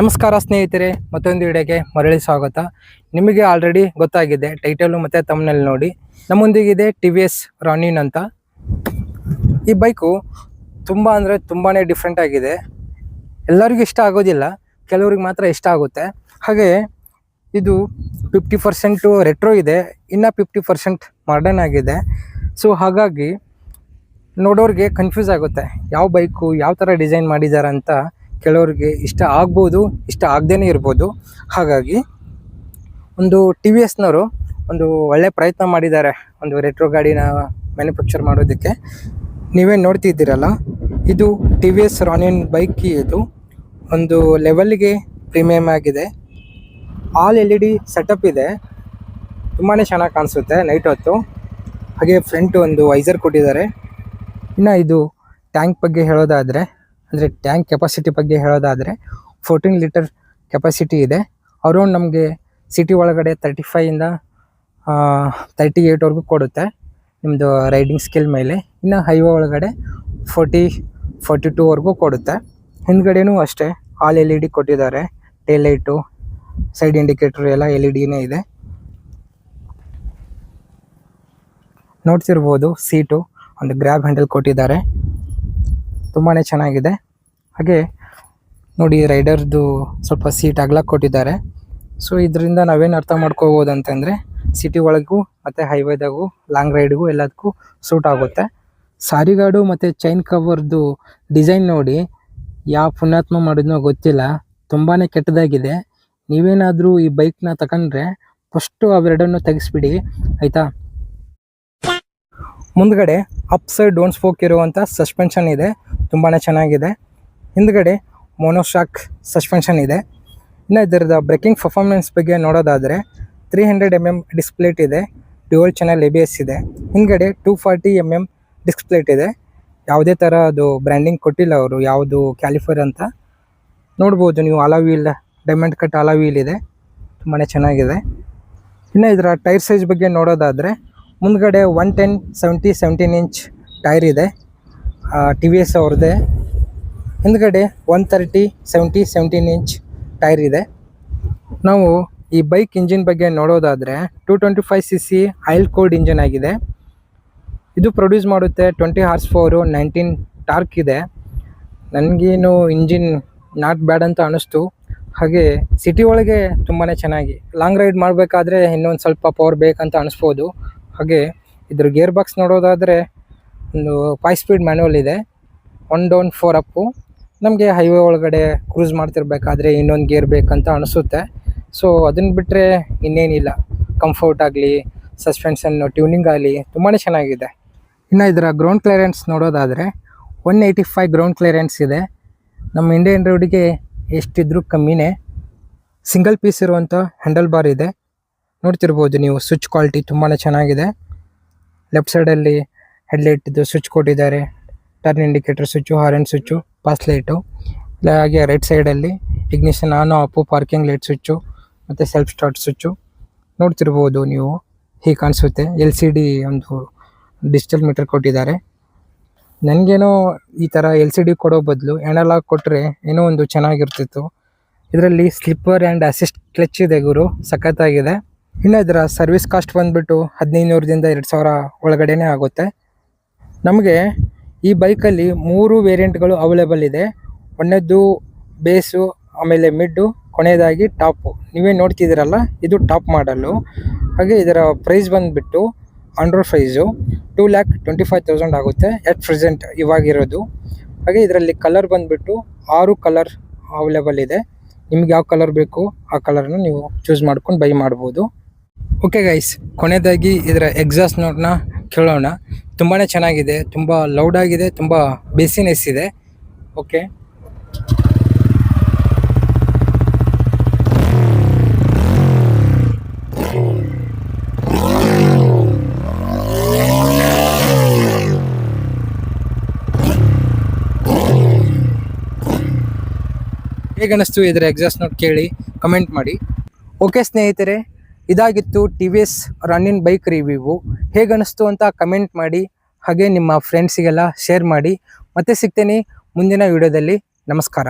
ನಮಸ್ಕಾರ ಸ್ನೇಹಿತರೆ, ಮತ್ತೊಂದು ವಿಡಿಯೋಗೆ ಮರಳಿ ಸ್ವಾಗತ. ನಿಮಗೆ ಆಲ್ರೆಡಿ ಗೊತ್ತಾಗಿದೆ ಟೈಟಲು ಮತ್ತು ತಮ್ಮನಲ್ಲಿ ನೋಡಿ. ನಮ್ಮೊಂದಿಗಿದೆ ಟಿ ವಿ ಎಸ್ ರಾನಿನ್ ಅಂತ. ಈ ಬೈಕು ತುಂಬ ಅಂದರೆ ತುಂಬಾ ಡಿಫ್ರೆಂಟ್ ಆಗಿದೆ. ಎಲ್ಲರಿಗೂ ಇಷ್ಟ ಆಗೋದಿಲ್ಲ, ಕೆಲವ್ರಿಗೆ ಮಾತ್ರ ಇಷ್ಟ ಆಗುತ್ತೆ. ಹಾಗೆ ಇದು ಫಿಫ್ಟಿ ಪರ್ಸೆಂಟು ರೆಟ್ರೋ ಇದೆ, ಇನ್ನು ಫಿಫ್ಟಿ ಪರ್ಸೆಂಟ್ ಮಾಡರ್ನ್ ಆಗಿದೆ. ಸೊ ಹಾಗಾಗಿ ನೋಡೋರಿಗೆ ಕನ್ಫ್ಯೂಸ್ ಆಗುತ್ತೆ, ಯಾವ ಬೈಕು ಯಾವ ಥರ ಡಿಸೈನ್ ಮಾಡಿದ್ದಾರೆ ಅಂತ. ಕೆಲವ್ರಿಗೆ ಇಷ್ಟ ಆಗ್ಬೋದು, ಇಷ್ಟ ಆಗದೇನೆ ಇರ್ಬೋದು. ಹಾಗಾಗಿ ಒಂದು ಟಿ ವಿ ಎಸ್ನವರು ಒಂದು ಒಳ್ಳೆ ಪ್ರಯತ್ನ ಮಾಡಿದ್ದಾರೆ. ಒಂದು ರೆಟ್ರೋ ಗಾಡಿನ ಮ್ಯಾನುಫ್ಯಾಕ್ಚರ್ ಮಾಡೋದಕ್ಕೆ. ನೀವೇ ನೋಡ್ತಿದ್ದೀರಲ್ಲ, ಇದು T V S Ronin bike ಇದು. ಒಂದು ಲೆವೆಲ್ಗೆ ಪ್ರೀಮಿಯಮ್ ಆಗಿದೆ. All L E D setup ಇದೆ. ತುಂಬಾ ಚೆನ್ನಾಗಿ ಕಾಣಿಸುತ್ತೆ ನೈಟ್ ಹೊತ್ತು. ಹಾಗೆ ಫ್ರಂಟ್ ಒಂದು ವೈಸರ್ ಕೊಟ್ಟಿದ್ದಾರೆ. ಇನ್ನು ಇದು ಟ್ಯಾಂಕ್ ಬಗ್ಗೆ ಹೇಳೋದಾದರೆ ಅಂದರೆ ಟ್ಯಾಂಕ್ ಕೆಪಾಸಿಟಿ ಬಗ್ಗೆ ಹೇಳೋದಾದರೆ ಫೋರ್ಟೀನ್ ಲೀಟರ್ ಕೆಪಾಸಿಟಿ ಇದೆ. ಅರೌಂಡ್ ನಮಗೆ ಸಿಟಿ ಒಳಗಡೆ ತರ್ಟಿ ಫೈಯಿಂದ ತರ್ಟಿ ಏಯ್ಟ್ವರೆಗೂ ಕೊಡುತ್ತೆ ನಿಮ್ಮದು ರೈಡಿಂಗ್ ಸ್ಕಿಲ್ ಮೇಲೆ. ಇನ್ನು ಹೈವೇ ಒಳಗಡೆ ಫೋರ್ಟಿ ಫೋರ್ಟಿ ಟೂವರೆಗೂ ಕೊಡುತ್ತೆ. ಹಿಂದ್ಗಡೆನೂ ಅಷ್ಟೇ ಆಲ್ ಎಲ್ ಇ ಡಿ ಕೊಟ್ಟಿದ್ದಾರೆ. ಟೇಲ್ ಲೈಟು ಸೈಡ್ ಇಂಡಿಕೇಟರ್ ಎಲ್ಲ ಎಲ್ ಇ ಡಿನೇ ಇದೆ. ನೋಡ್ತಿರ್ಬೋದು ಸೀಟು ಒಂದು ಗ್ರ್ಯಾಬ್ ಹ್ಯಾಂಡಲ್ ಕೊಟ್ಟಿದ್ದಾರೆ. ತುಂಬಾ ಚೆನ್ನಾಗಿದೆ. ಹಾಗೆ ನೋಡಿ ರೈಡರ್ದು ಸ್ವಲ್ಪ ಸೀಟ್ ಅಗ್ಲಕ್ಕೆ ಕೊಟ್ಟಿದ್ದಾರೆ. ಸೊ ಇದರಿಂದ ನಾವೇನು ಅರ್ಥ ಮಾಡ್ಕೋಬೋದು ಅಂತಂದರೆ ಸಿಟಿ ಒಳಗೂ ಮತ್ತು ಹೈವೇದಾಗೂ, ಲಾಂಗ್ ರೈಡ್ಗೂ ಎಲ್ಲದಕ್ಕೂ ಸೂಟ್ ಆಗುತ್ತೆ. ಸಾರಿಗಾಡು ಮತ್ತು ಚೈನ್ ಕವರ್ದು ಡಿಸೈನ್ ನೋಡಿ ಯಾವ ಪುಣ್ಯಾತ್ಮ ಮಾಡಿದ್ನೋ ಗೊತ್ತಿಲ್ಲ. ತುಂಬಾ ಕೆಟ್ಟದಾಗಿದೆ. ನೀವೇನಾದರೂ ಈ ಬೈಕ್ನ ತಗೊಂಡ್ರೆ ಫಸ್ಟು ಅವೆರಡನ್ನು ತೆಗೆಸ್ಬಿಡಿ, ಆಯಿತಾ? ಮುಂದ್ಗಡೆ ಅಪ್ ಸೈಡ್ ಡೋನ್ ಸ್ಪೋಕ್ ಇರುವಂಥ ಸಸ್ಪೆನ್ಷನ್ ಇದೆ. ತುಂಬಾ ಚೆನ್ನಾಗಿದೆ. ಹಿಂದ್ಗಡೆ ಮೊನೋಶಾಕ್ ಸಸ್ಪೆನ್ಷನ್ ಇದೆ. ಇನ್ನು ಇದರದ ಬ್ರೇಕಿಂಗ್ ಪರ್ಫಾರ್ಮೆನ್ಸ್ ಬಗ್ಗೆ ನೋಡೋದಾದರೆ three hundred M M disc plate ಇದೆ. Dual channel A B S ಇದೆ. ಹಿಂದ್ಗಡೆ two forty M M disc plate ಇದೆ. ಯಾವುದೇ ಥರ ಅದು ಬ್ರ್ಯಾಂಡಿಂಗ್ ಕೊಟ್ಟಿಲ್ಲ ಅವರು. ಯಾವುದು ಕ್ಯಾಲಿಫರ್ ಅಂತ. ನೋಡ್ಬೋದು ನೀವು alloy wheel diamond cut alloy wheel ಇದೆ. ತುಂಬಾ ಚೆನ್ನಾಗಿದೆ. ಇನ್ನು ಇದರ ಟೈರ್ ಸೈಜ್ ಬಗ್ಗೆ ನೋಡೋದಾದರೆ ಮುಂದ್ಗಡೆ one ten seventy seventeen inch tyre ಇದೆ. ಟಿ ವಿ ಎಸ್ ಅವ್ರದ್ದೇ. ಹಿಂದ್ಗಡೆ one thirty seventy seventeen inch tyre ಇದೆ. ನಾವು ಈ ಬೈಕ್ ಇಂಜಿನ್ ಬಗ್ಗೆ ನೋಡೋದಾದರೆ two twenty five C C oil cooled engine ಆಗಿದೆ. ಇದು ಪ್ರೊಡ್ಯೂಸ್ ಮಾಡುತ್ತೆ twenty horse four nineteen torque ಇದೆ. ನನಗೇನು ಇಂಜಿನ್ ನಾಟ್ ಬ್ಯಾಡ್ ಅಂತ ಅನ್ನಿಸ್ತು. ಹಾಗೆ ಸಿಟಿ ಒಳಗೆ ತುಂಬಾ ಚೆನ್ನಾಗಿ. ಲಾಂಗ್ ರೈಡ್ ಮಾಡಬೇಕಾದ್ರೆ ಇನ್ನೊಂದು ಸ್ವಲ್ಪ ಪವರ್ ಬೇಕಂತ ಅನಿಸ್ಬೋದು ಹಾಗೆ ಇದ್ರ ಗೇರ್ ಬಾಕ್ಸ್ ನೋಡೋದಾದರೆ ಒಂದು ಫೈವ್ ಸ್ಪೀಡ್ ಮ್ಯಾನುವಲ್ ಇದೆ. ಒನ್ ಡೌನ್ ಫೋರ್ ಅಪ್ಪು ನಮಗೆ ಹೈವೇ ಒಳಗಡೆ ಕ್ರೂಸ್ ಮಾಡ್ತಿರ್ಬೇಕಾದ್ರೆ ಇನ್ನೊಂದು ಗೇರ್ ಬೇಕಂತ ಅನಿಸುತ್ತೆ. ಸೊ ಅದನ್ನು ಬಿಟ್ಟರೆ ಇನ್ನೇನಿಲ್ಲ. ಕಂಫರ್ಟ್ ಆಗಲಿ ಸಸ್ಪೆನ್ಷನ್ ಟ್ಯೂನಿಂಗ್ ಆಗಲಿ ತುಂಬಾ ಚೆನ್ನಾಗಿದೆ. ಇನ್ನು ಇದರ ಗ್ರೌಂಡ್ ಕ್ಲಿಯರೆನ್ಸ್ ನೋಡೋದಾದರೆ one eighty five ground clearance ಇದೆ. ನಮ್ಮ ಇಂಡಿಯನ್ ರೋಡಿಗೆ ಎಷ್ಟಿದ್ರೂ ಕಮ್ಮಿನೇ. ಸಿಂಗಲ್ ಪೀಸ್ ಇರುವಂಥ ಹ್ಯಾಂಡಲ್ ಬಾರ್ ಇದೆ. ನೋಡ್ತಿರ್ಬೋದು ನೀವು ಸ್ವಿಚ್ ಕ್ವಾಲಿಟಿ ತುಂಬಾ ಚೆನ್ನಾಗಿದೆ. ಲೆಫ್ಟ್ ಸೈಡಲ್ಲಿ ಹೆಡ್ಲೈಟ್ದು ಸ್ವಿಚ್ ಕೊಟ್ಟಿದ್ದಾರೆ. Turn indicator switch horn switch pass light ಹಾಗೆ ರೈಟ್ ಸೈಡಲ್ಲಿ ignition on off parking light switch ಮತ್ತು ಸೆಲ್ಫ್ ಸ್ಟಾರ್ಟ್ ಸ್ವಿಚ್ಚು ನೋಡ್ತಿರ್ಬೋದು ನೀವು, ಹೀಗೆ ಕಾಣಿಸುತ್ತೆ. ಎಲ್ ಸಿ ಡಿ ಒಂದು ಡಿಜಿಟಲ್ ಮೀಟರ್ ಕೊಟ್ಟಿದ್ದಾರೆ. ನನಗೇನೋ ಈ ಥರ ಎಲ್ ಸಿ ಡಿ ಕೊಡೋ ಬದಲು ಎನಲಾಗ್ ಕೊಟ್ಟರೆ ಏನೋ ಒಂದು ಚೆನ್ನಾಗಿರ್ತಿತ್ತು. ಇದರಲ್ಲಿ ಸ್ಲಿಪ್ಪರ್ ಆ್ಯಂಡ್ ಅಸಿಸ್ಟ್ ಕ್ಲಚ್ ಇದೆ ಗುರು, ಸಖತ್ತಾಗಿದೆ. ಇನ್ನು ಇದರ ಸರ್ವಿಸ್ ಕಾಸ್ಟ್ ಬಂದುಬಿಟ್ಟು ಹದಿನೈದುನೂರದಿಂದ ಎರಡು ಸಾವಿರ ಒಳಗಡೆನೇ ಆಗುತ್ತೆ. ನಮಗೆ ಈ ಬೈಕಲ್ಲಿ ಮೂರು ವೇರಿಯಂಟ್ಗಳು ಅವೈಲೇಬಲ್ ಇದೆ. ಒಂದನೇದ್ದು ಬೇಸು ಆಮೇಲೆ ಮಿಡ್ಡು ಕೊನೆಯದಾಗಿ ಟಾಪು ನೀವೇ ನೋಡ್ತಿದ್ದೀರಲ್ಲ, ಇದು ಟಾಪ್ ಮಾಡಲ್ಲು ಹಾಗೆ ಇದರ ಪ್ರೈಸ್ ಬಂದುಬಿಟ್ಟು on road price two lakh twenty five thousand ಆಗುತ್ತೆ ಎಟ್ ಪ್ರೆಸೆಂಟ್ ಇವಾಗಿರೋದು. ಹಾಗೆ ಇದರಲ್ಲಿ ಕಲರ್ ಬಂದುಬಿಟ್ಟು ಆರು ಕಲರ್ ಅವೈಲೇಬಲ್ ಇದೆ. ನಿಮ್ಗೆ ಯಾವ ಕಲರ್ ಬೇಕು ಆ ಕಲರನ್ನು ನೀವು ಚೂಸ್ ಮಾಡ್ಕೊಂಡು ಬೈ ಮಾಡ್ಬೋದು. ಓಕೆ ಗೈಸ್ ಕೊನೆಯದಾಗಿ ಇದರ ಎಕ್ಸಾಸ್ಟ್ ನೋಟ್ನ ಕೇಳೋಣ. ತುಂಬಾ ಚೆನ್ನಾಗಿದೆ, ತುಂಬ ಲೌಡ್ ಆಗಿದೆ, ತುಂಬ ಬೇಸಿನೆಸ್ ಇದೆ. ಓಕೆ ಹೇಗನ್ನಿಸ್ತು ಇದರ ಎಕ್ಸಾಸ್ಟ್ ನೋಟ್ ಕೇಳಿ ಕಮೆಂಟ್ ಮಾಡಿ. ಓಕೆ ಸ್ನೇಹಿತರೆ. ಇದಾಗಿತ್ತು T V S Ronin bike review ಹೇಗನ್ನಿಸ್ತು ಅಂತ ಕಮೆಂಟ್ ಮಾಡಿ, ಹಾಗೆ ನಿಮ್ಮ ಫ್ರೆಂಡ್ಸಿಗೆಲ್ಲ ಶೇರ್ ಮಾಡಿ. ಮತ್ತೆ ಸಿಗ್ತೇನೆ ಮುಂದಿನ ವಿಡಿಯೋದಲ್ಲಿ ನಮಸ್ಕಾರ.